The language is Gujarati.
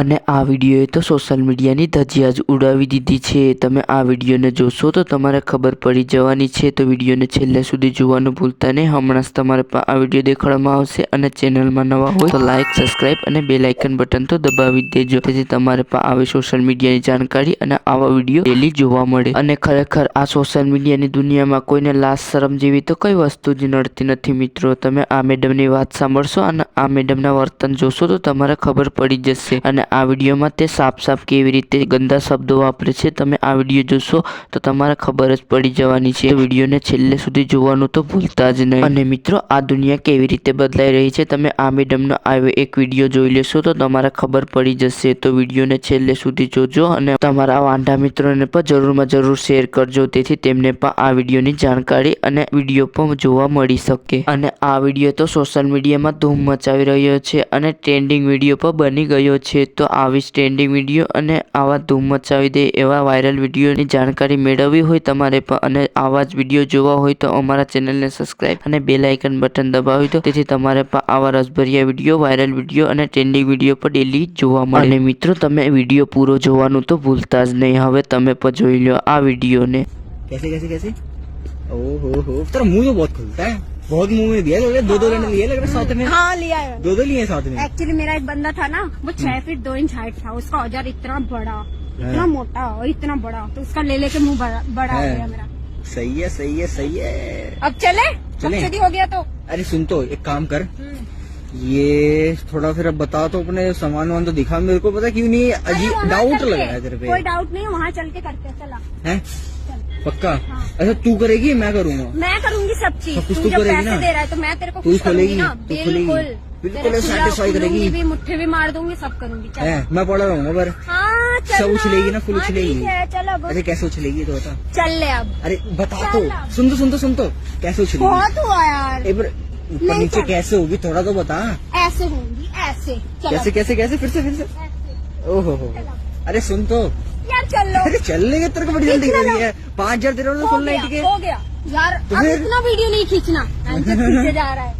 અને આ વિડીયોએ તો સોશિયલ મીડિયાની ધજિયા જ ઉડાવી દીધી છે. તમે આ વિડીયોને જોશો તો તમારે ખબર પડી જવાની છે તો વિડીયોને છેલ્લે સુધી જોવાનું ભૂલતા નહીં. હમણાં જ તમારે આ વીડિયો દેખાડવામાં આવશે અને ચેનલમાં નવા હોય તો લાઇક સબસ્ક્રાઇબ અને બે લાઇકન બટન તો દબાવી દેજો. જેથી તમારે પણ આવી સોશિયલ મીડિયાની જાણકારી અને આવા વીડિયો ડેલી જોવા મળે. અને ખરેખર આ સોશિયલ મીડિયાની દુનિયામાં કોઈને લાશ, શરમ જેવી તો કઈ વસ્તુ જ નડતી નથી મિત્રો. તમે આ મેડમની વાત સાંભળશો અને આ મેડમના વર્તન જોશો તો તમારે ખબર પડી જશે. અને આ વિડીયોમાં તે સાફ સાફ કેવી રીતે ગંદા શબ્દો વાપરે છે, તમે આ વીડિયો જોશો તો તમારે ખબર જ પડી જવાની છે. વિડીયોને છેલ્લે સુધી જોવાનું તો ભૂલતા જ નહીં. અને મિત્રો, આ દુનિયા કેવી રીતે બદલાઈ રહી છે, તમે આ મેડમનો આવ્યો એક વીડિયો જોઈ લેશો તો તમારે ખબર પડી જશે. તો વિડીયોને છેલ્લે સુધી જોજો અને તમારા વાંઢા મિત્રોને પણ જરૂરમાં જરૂર શેર કરજો, તેથી તેમને પણ આ વિડીયોની જાણકારી અને વીડિયો પણ જોવા મળી શકે. અને આ વીડિયો તો સોશિયલ મીડિયામાં ધૂમ મચાવી રહ્યો છે અને ટ્રેન્ડિંગ વીડિયો પણ બની ગયો છે. તો આવી જ ટ્રેન્ડિંગ વિડીયો અને આવા ધૂમ મચાવી દે એવા વાયરલ વિડીયોની જાણકારી મેળવવી હોય તમારે પણ અને આવા જ વિડીયો જોવા હોય તો અમારા ચેનલને સબસ્ક્રાઇબ અને બેલ આઇકન બટન દબાવી દો તેથી તમારે પણ આવા રસભર્યા વિડીયો વાયરલ વિડીયો અને ટ્રેન્ડિંગ વિડીયો પણ ડેલી જોવા મળે અને મિત્રો તમે વિડીયો પૂરો જોવાનું તો ભૂલતા જ નહીં હવે તમે પણ જોઈ લો આ વિડીયોને कैसे कैसे कैसे ओ हो हो तेरा मुंह तो बहुत खुलता है बहुत मुँह में दिया लग रहा दो दो लेने लिए लग रहा साथ में। हाँ लिया है। दो दो लिए साथ में। एक्चुअली मेरा एक बंदा था ना वो छह फीट दो इंच हाइट था उसका औज़ार इतना बड़ा इतना मोटा और इतना बड़ा तो उसका ले लेके मुँह बड़ा बड़ा हो। गया मेरा। सही है सही है सही है। अब चले? चले। हो गया तो। अरे सुन तो एक काम कर। हम्म। ये थोड़ा फिर अब बता तो अपने सामान वामान तो दिखा मेरे को पता क्यों नहीं अजीब डाउट लग रहा है तेरे पे। कोई डाउट नहीं वहाँ चल के करते चला। है? पक्का? हाँ। अच्छा तू करेगी मैं करूँगा? मैं करूँगी सब चीज़। सब कुछ तू तू करेगी ना? दे रहा है तो मैं तेरे को तू खोलेगी? बिल्कुल। बिल्कुल खुला- करेगी? भी मुट्ठी भी मार दूँगी सब करूँगी। मैं पड़ा रहूँगा पर हाँ सब उछलेगी ना, फुल हाँ, उछलेगी? अरे कैसे उछलेगी तो बता। चल ले अब। अरे बता तो। सुन तो सुन तो सुन तो। कैसे उछलेगी? बहुत हुआ यार। ऊपर नीचे कैसे होगी थोड़ा तो बता। ऐसे होगी ऐसे। कैसे कैसे कैसे? फिर से फिर से। ओहो अरे सुन तो। यार चल लो अरे चल लेगा तेरे को बड़ी जल्दी इतना कर रही है पाँच हजार तेरे को हो फुल गया नाइट के हो गया यार तो अब फिर? इतना वीडियो नहीं खींचना ऐसे खींचे जा रहा है